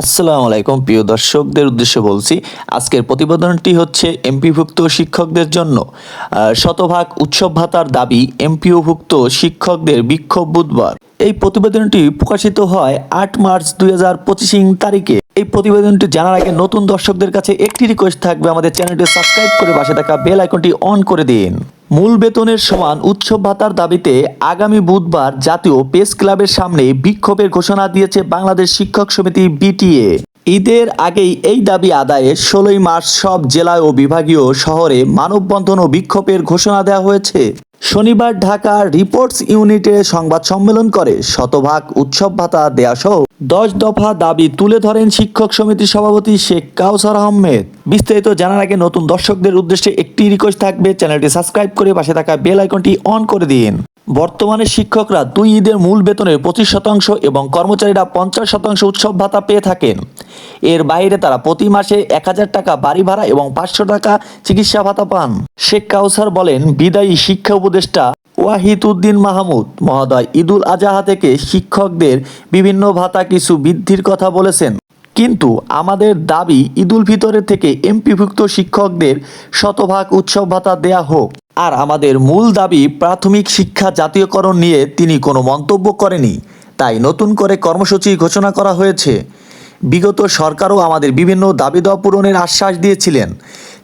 আসসালামু আলাইকুম, প্রিয় দর্শকদের উদ্দেশ্যে বলছি, আজকের প্রতিবেদনটি হচ্ছে এমপিভুক্ত শিক্ষকদের জন্য। শতভাগ উৎসব ভাতার দাবি এমপিওভুক্ত শিক্ষকদের বিক্ষোভ বুধবার। এই প্রতিবেদনটি প্রকাশিত হয় আট মার্চ দুই হাজার পঁচিশ তারিখে। এই প্রতিবেদনটি জানার আগে নতুন দর্শকদের কাছে একটি রিকোয়েস্ট থাকবে, আমাদের চ্যানেলটি সাবস্ক্রাইব করে পাশে থাকা বেল আইকনটি অন করে দিন। মূল বেতনের সমান উৎসব ভাতার দাবিতে আগামী বুধবার জাতীয় প্রেস ক্লাবের সামনে বিক্ষোভের ঘোষণা দিয়েছে বাংলাদেশ শিক্ষক সমিতি বিটিএ। ঈদের আগেই এই দাবি আদায়ে ষোলোই মার্চ সব জেলায় ও বিভাগীয় শহরে মানববন্ধন ও বিক্ষোভের ঘোষণা দেওয়া হয়েছে। শনিবার ঢাকা রিপোর্টস ইউনিটে সংবাদ সম্মেলন করে শতভাগ উৎসব ভাতা দেয়া সহ দশ দফা দাবি তুলে ধরেন শিক্ষক সমিতির সভাপতি শেখ কাউসার আহমেদ। বিস্তারিত জানার আগে নতুন দর্শকদের উদ্দেশ্যে একটি রিকোয়েস্ট থাকবে, চ্যানেলটি সাবস্ক্রাইব করে পাশে থাকা বেল আইকনটি অন করে দিন। বর্তমানে শিক্ষকরা দুই ঈদের মূল বেতনের পঁচিশ শতাংশ এবং কর্মচারীরা পঞ্চাশ শতাংশ উৎসব ভাতা পেয়ে থাকেন। এর বাইরে তারা প্রতি মাসে এক হাজার টাকা বাড়ি ভাড়া এবং পাঁচশো টাকা চিকিৎসা ভাতা পান। শেখ কাউসার বলেন, বিদায়ী শিক্ষা উপদেষ্টা ওয়াহিদ উদ্দিন মাহমুদ মহোদয় ঈদুল আজহা থেকে শিক্ষকদের বিভিন্ন ভাতা কিছু বৃদ্ধির কথা বলেছেন। কিন্তু আমাদের দাবি ঈদুল ফিতরের থেকে এমপিভুক্ত শিক্ষকদের শতভাগ উৎসব ভাতা দেয়া হোক। আর আমাদের মূল দাবি প্রাথমিক শিক্ষা জাতীয়করণ নিয়ে তিনি কোনো মন্তব্য করেনি। তাই নতুন করে কর্মসূচি ঘোষণা করা হয়েছে। বিগত সরকারও আমাদের বিভিন্ন দাবি দেওয়া পূরণের আশ্বাস দিয়েছিলেন।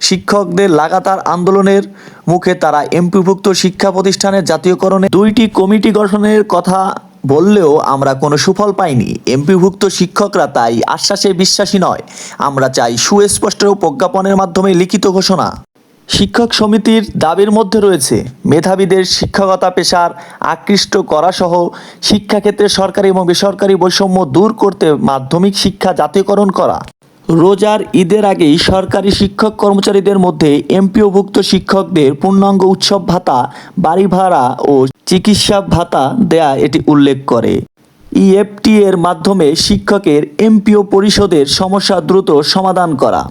শিক্ষকদের লাগাতার আন্দোলনের মুখে তারা এমপিভুক্ত শিক্ষা প্রতিষ্ঠানের জাতীয়করণে দুইটি কমিটি গঠনের কথা বললেও আমরা কোনো সুফল পাইনি। এমপিভুক্ত শিক্ষকরা তাই আশ্বাসে বিশ্বাসী নয়। আমরা চাই সুস্পষ্ট প্রজ্ঞাপনের মাধ্যমে লিখিত ঘোষণা। শিক্ষক সমিতির দাবির মধ্যে রয়েছে, মেধাবীদের শিক্ষকতা পেশার আকৃষ্ট করা সহ শিক্ষাক্ষেত্রে সরকারি এবং বেসরকারি বৈষম্য দূর করতে মাধ্যমিক শিক্ষা জাতীয়করণ করা। রোজার ঈদের আগেই সরকারি শিক্ষক কর্মচারীদের মধ্যে এমপিওভুক্ত শিক্ষকদের পূর্ণাঙ্গ উৎসব ভাতা, বাড়ি ভাড়া ও চিকিৎসা ভাতা দেয়া এটি উল্লেখ করে। ইএফটি এর মাধ্যমে শিক্ষকের এমপিও পরিষদের সমস্যা দ্রুত সমাধান করা।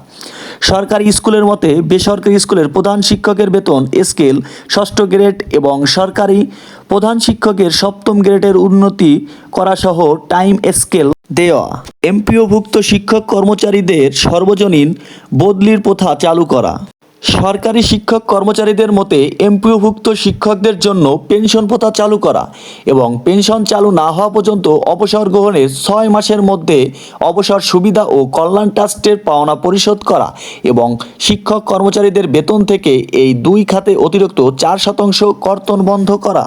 সরকারি স্কুলের মতে, বেসরকারি স্কুলের প্রধান শিক্ষকের বেতন, স্কেল, ষষ্ঠ গ্রেড এবং সরকারি প্রধান শিক্ষকের সপ্তম গ্রেডের উন্নতি করা সহ টাইম স্কেল দেওয়া। এমপিওভুক্ত শিক্ষক কর্মচারীদের সর্বজনীন বদলির প্রথা চালু করা। সরকারি শিক্ষক কর্মচারীদের মতে, এমপিওভুক্ত শিক্ষকদের জন্য পেনশন প্রথা চালু করা এবং পেনশন চালু না হওয়া পর্যন্ত অবসর গ্রহণের ছয় মাসের মধ্যে অবসর সুবিধা ও কল্যাণ ট্রাস্টের পাওনা পরিশোধ করা এবং শিক্ষক কর্মচারীদের বেতন থেকে এই দুই খাতে অতিরিক্ত চার শতাংশ কর্তন বন্ধ করা।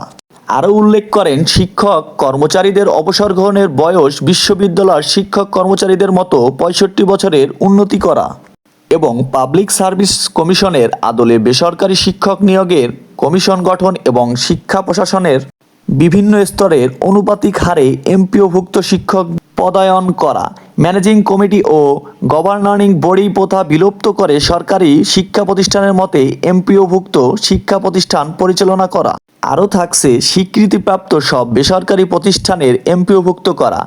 আরও উল্লেখ করেন, শিক্ষক কর্মচারীদের অবসর গ্রহণের বয়স বিশ্ববিদ্যালয়ের শিক্ষক কর্মচারীদের মতো পঁয়ষট্টি বছরের উন্নতি করা। এবং পাবলিক সার্ভিস কমিশনের আদলে বেসরকারি শিক্ষক নিয়োগের কমিশন গঠন এবং শিক্ষা প্রশাসনের বিভিন্ন স্তরের অনুপাতিক হারে এমপিওভুক্ত শিক্ষক পদায়ন করা, ম্যানেজিং কমিটি ও গভর্ননিং বডি প্রথা বিলুপ্ত করে সরকারি শিক্ষা প্রতিষ্ঠানের মতে এমপিওভুক্ত শিক্ষা প্রতিষ্ঠান পরিচালনা করা। আরও থাকছে স্বীকৃতিপ্রাপ্ত সব বেসরকারি প্রতিষ্ঠানের এমপিওভুক্ত করা।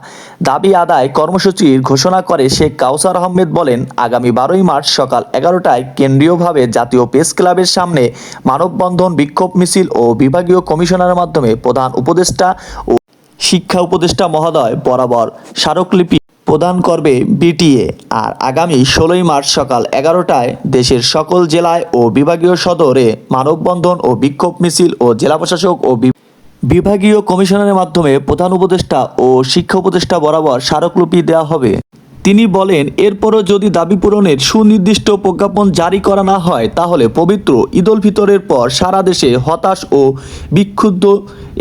দাবি আদায় কর্মসূচির ঘোষণা করে শেখ কাউসার আহমেদ বলেন, আগামী বারোই মার্চ সকাল এগারোটায় কেন্দ্রীয়ভাবে জাতীয় প্রেস ক্লাবের সামনে মানববন্ধন, বিক্ষোভ মিছিল ও বিভাগীয় কমিশনারের মাধ্যমে প্রধান উপদেষ্টা ও শিক্ষা উপদেষ্টা মহোদয় বরাবর স্মারকলিপি প্রদান করবে বিটিএ। আর আগামী ষোলোই মার্চ সকাল এগারোটায় দেশের সকল জেলায় ও বিভাগীয় সদরে মানববন্ধন ও বিক্ষোভ মিছিল ও জেলা প্রশাসক ও বিভাগীয় কমিশনারের মাধ্যমে প্রধান উপদেষ্টা ও শিক্ষা উপদেষ্টা বরাবর স্মারকলিপি দেওয়া হবে। তিনি বলেন, এরপরও যদি দাবি পূরণের সুনির্দিষ্ট প্রজ্ঞাপন জারি করা না হয়, তাহলে পবিত্র ঈদুল ফিতরের পর সারা দেশে হতাশ ও বিক্ষুব্ধ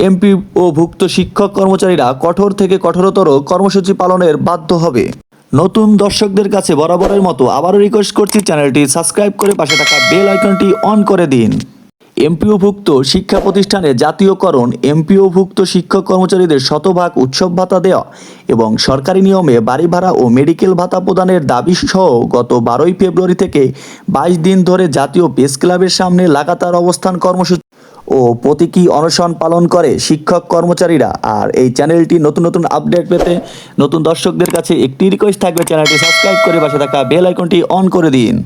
এমপি ও ভুক্ত শিক্ষক কর্মচারীরা কঠোর থেকে কঠোরতর কর্মসূচি পালনের বাধ্য হবে। নতুন দর্শকদের কাছে বরাবরের মতো আবারও রিকোয়েস্ট করছি, চ্যানেলটি সাবস্ক্রাইব করে পাশে থাকা বেল আইকনটি অন করে দিন। এমপিওভুক্ত শিক্ষা প্রতিষ্ঠানে জাতীয়করণ, এমপিওভুক্ত শিক্ষক কর্মচারীদের শতভাগ উৎসব ভাতা দেওয়া এবং সরকারি নিয়মে বাড়ি ভাড়া ও মেডিকেল ভাতা প্রদানের দাবি সহ গত বারোই ফেব্রুয়ারি থেকে বাইশ দিন ধরে জাতীয় প্রেস ক্লাবের সামনে লাগাতার অবস্থান কর্মসূচি ও প্রতীকী অনশন পালন করে শিক্ষক কর্মচারীরা। আর এই চ্যানেলটি নতুন নতুন আপডেট পেতে নতুন দর্শকদের কাছে একটি রিকোয়েস্ট থাকবে চ্যানেলটি সাবস্ক্রাইব করে পাশে থাকা বেল আইকনটি অন করে দিন।